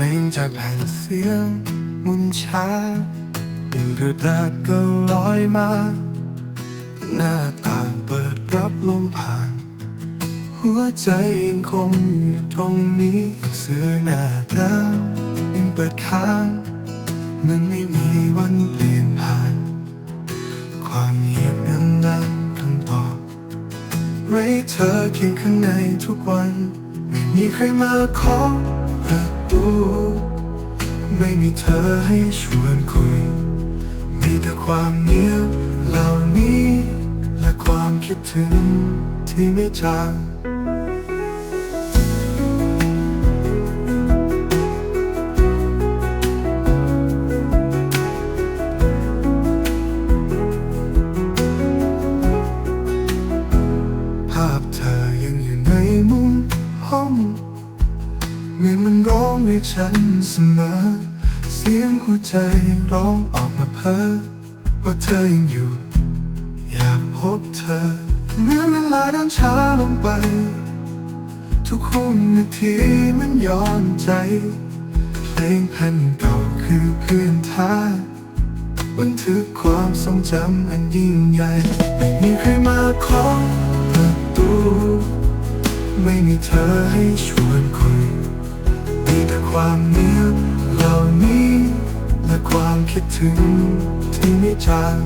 ลงจากแผ่นเสียงมุนช้าเป็นเรือดาดก็ลอยมา หน้าต่างเปิดรับลมผ่าน หัวใจยังคงอยู่ตรงนี้เสื้อหน้าดายังเปิดค้างมันไม่มีวันเปลี่ยนผ่าน ความเงียบยังนั่งคำตอบไว้เธอเคียงข้างในทุกวัน ไม่มีใครมาเคาะ ประตูไม่มีเธอให้ชวนคุย มีแต่ความเงียบเหล่านี้ และความคิดถึงที่ไม่จาง มันร้ฉันเสมอ เสียงหัวใจร้องออกมาเพ้อว่าเธอยังอยู่ อยากพบเธอเมื่อเวลาเดินช้าลงไป ทุกหุ่นนาทีมันย้อนใจเพลงแผ่นเก่าคือเพื่อนท่าบันทึกความทรงจำอันยิ่งใหญ่ไม่มีใครมาเคาะประตู ไม่มีเธอให้ชวนคุย ความเงียบเหล่านี้ และความคิดถึงที่ไม่จาง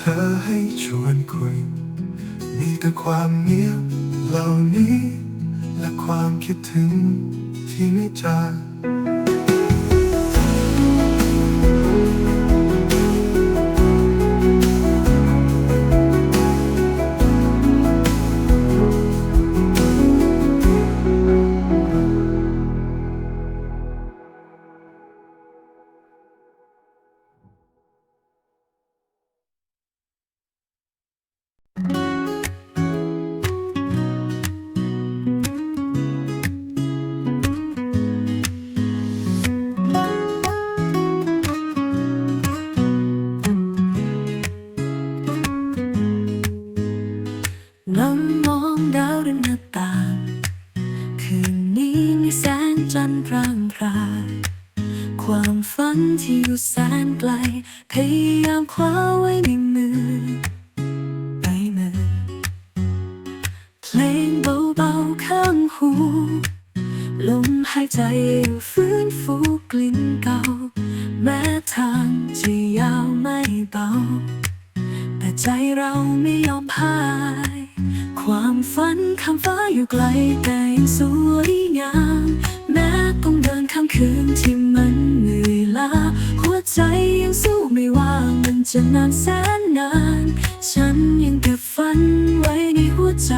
ธอให้ชวนคุย มีแต่ความเงียบเหล่านี้ และความคิดถึงที่ไม่จาง ความฝันที่อยู่แสนไกล พยายามคว้าไว้ในมือไปมือเพลงเบาๆข้างหูลมหายใจฟื้นฟูกลิ่นเก่า แม้ทางจะยาวไม่เบา แต่ใจเราไม่ยอมพ่าย ความฝันคำฟ้าอยู่ไกลแต่ยังสวยงาม แม้ต้องเดินข้ามคืนที่มัน ใจยังสู้ไม่ว่ามันจะนานแสนนาน ฉันยังเก็บฝันไว้ในหัวใจ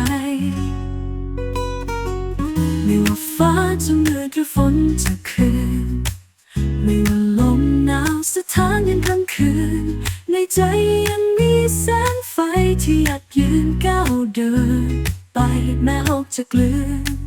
ไม่ว่าฟ้าจะมืดหรือฝนจะคืน ไม่ว่าลมหนาวสถานยันทั้งคืน ในใจยังมีแสงไฟที่อยากยืนก้าวเดิน ไปแม้โลกจะกลืน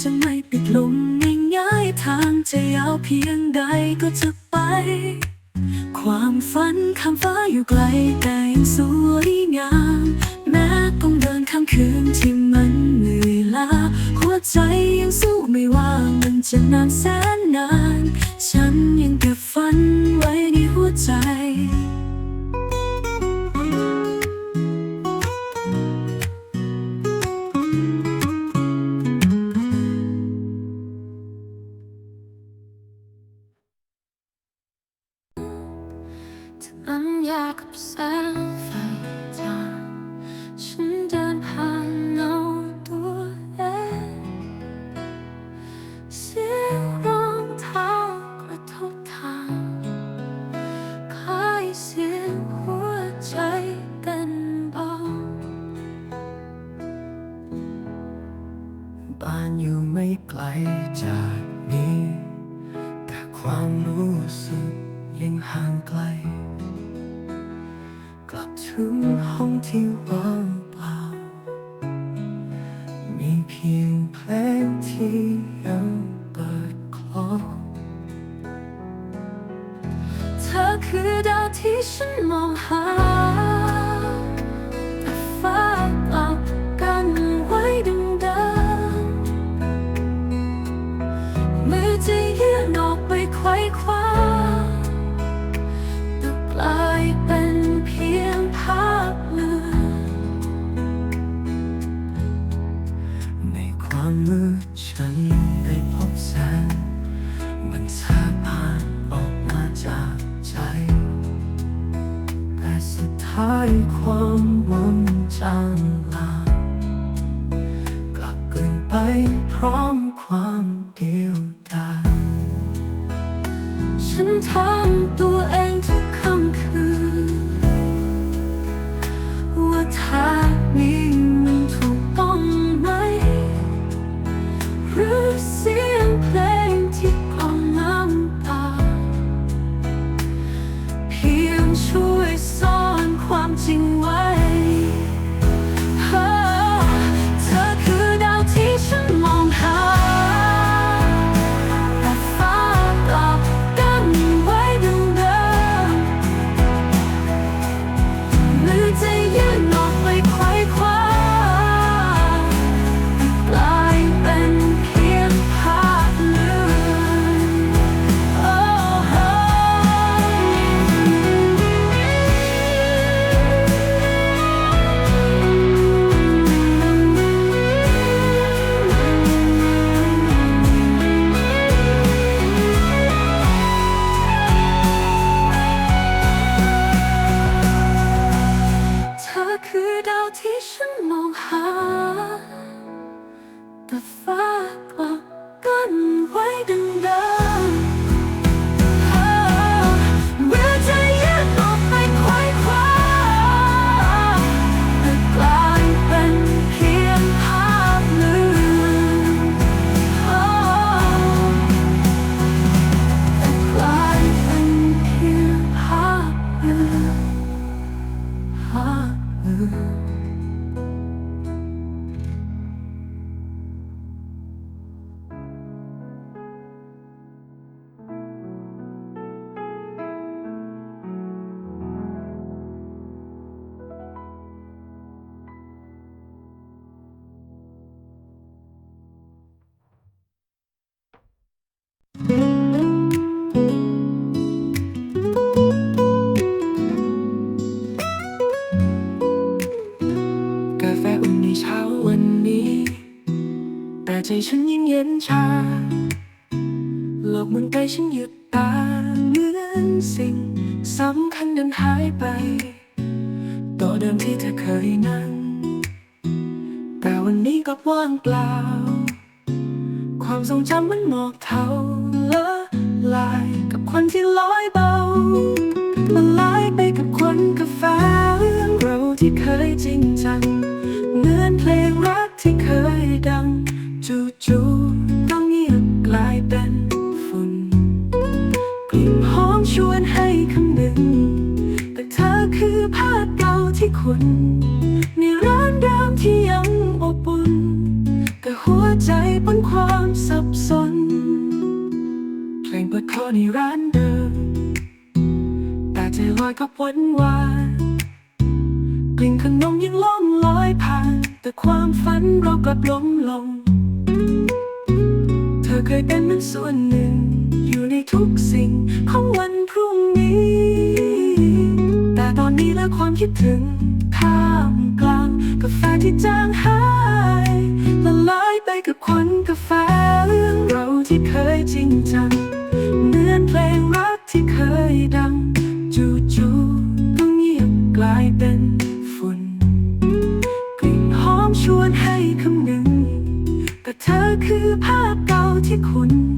จะไม่ปิดลงง่ายๆทางจะยาวเพียงใดก็จะไป ความฝันคำฟ้าอยู่ไกลแต่ยังสวยงาม แม้ต้องเดินข้ามคืนที่มันเหนื่อยล้าหัวใจยังสู้ไม่ว่ามันจะนานแสนนาน ฉันยังเก็บฝันไว้ในหัวใจ เธอคือด ความหวังจาง คือดาว ใจฉันยิ่งเย็นชาโลกเมืองไกลฉันหยุดตาเหมือนสิ่งสำคัญเดินหายไปโต๊ะเดิมที่เธอเคยนั่ง แต่วันนี้ก็ว่างเปล่า ความทรงจำมันหมอกเทาละลายกับควันที่ลอยเบาละลายไปกับควันกาแฟเรื่องเราที่เคยจริงจังเหมือนเพลงรักที่เคยดัง คุณในร้านเดิมที่ยังอบอุ่นแต่หัวใจบนความสับสน เพลงเปิดคอในร้านเดิม แต่ใจลอยกับวันวานกลิ่นขนมยังล่องลอยผ่าน แต่ความฝันเรากลับล้มลง เธอเคยเป็นเหมือนส่วนหนึ่ง อยู่ในทุกสิ่งของวันพรุ่งนี้ แต่ตอนนี้แล้วความคิดถึง ท่ามกลาง กาแฟที่จางหายละลายไปกับควันกาแฟเรื่องเราที่เคยจริงจังเหมือนเพลงรักที่เคยดัง จู่ๆก็เงียบกลายเป็นฝุ่น กลิ่นหอมชวนให้คำนึงแต่เธอคือภาพเก่าที่คุณใน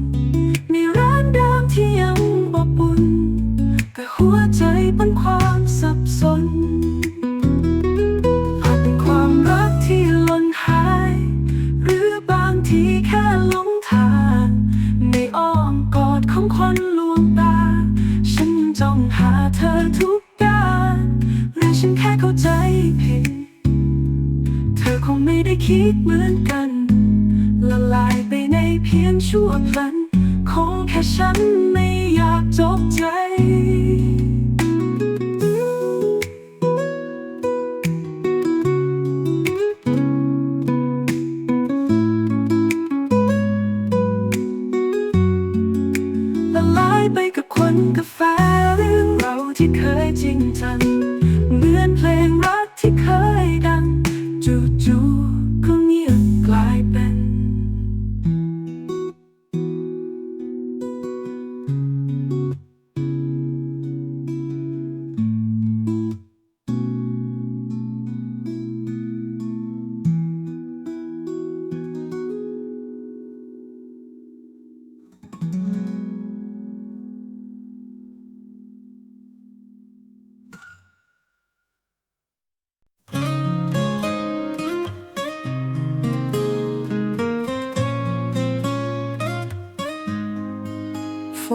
คงแค่ฉันไม่อยากจบใจ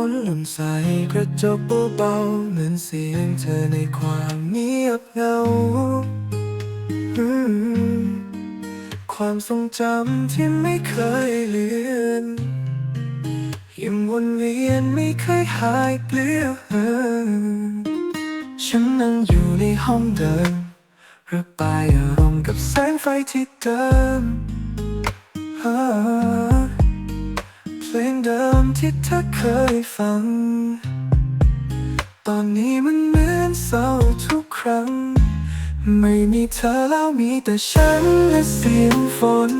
นหล่นใส่กระจกเบาๆเหมือนเสียงเธอในความเงียบเหงาความทรงจำที่ไม่เคยเลือนยังวนเวียนไม่เคยหายเปลี่ยวเหินฉันนั่งอยู่ในห้องเดิมระบายอารมณ์กับแสงไฟที่เดิมอ่าเพล งเดิมที่เธอเคยฟัง ตอนนี้มันเหมือนเศร้าทุกครั้ง ไม่มีเธอแล้วมีแต่ฉันและเสียงฝน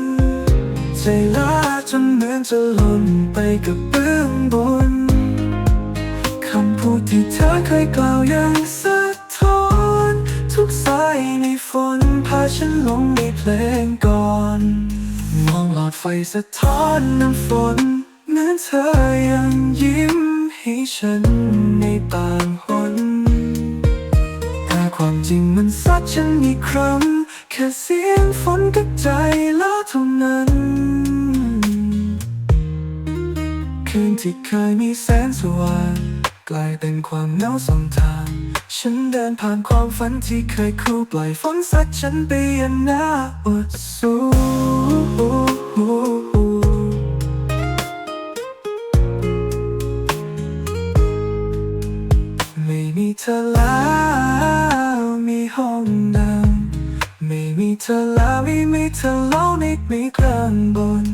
ใจลาจนเหมือนจะหล่นไปกับเบื้องบน คำพูดที่เธอเคยกล่าวยังสะท้อน ทุกสายในฝนพาฉันลงในเพลงก่อนมองหลอดไฟสะท้อนน้ำฝน เหมือนเธอยังยิ้มให้ฉันในต่างหนแต่ความจริงมันซัดฉันอีกครั้ง แค่เสียงฝนกับใจละเท่านั้น คืนที่เคยมีแสงสว่างกลายเป็นความเหงาสองทาง ฉันเดินผ่านความฝันที่เคยคู่ปล่อยฝนสัดฉันไปยังหน้าอดสู้ บน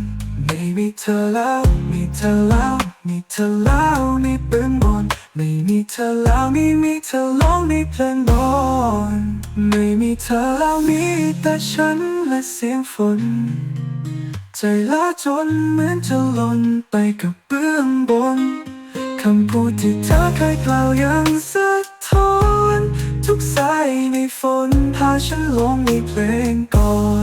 ไม่มีเธอแล้ว มีเธอแล้ว มีเธอแล้วในปืนบน ไม่มีเธอแล้วไม่มีเธอร้องในเพลงบน ไม่มีเธอแล้วมีแต่ฉันและเสียงฝน ใจละจนเหมือนจะหล่นไปกับเบื้องบน คำพูดที่เธอเคยกล่าวยังสะท้อน ทุกสายในฝนพาฉันลงในเพลงก่อน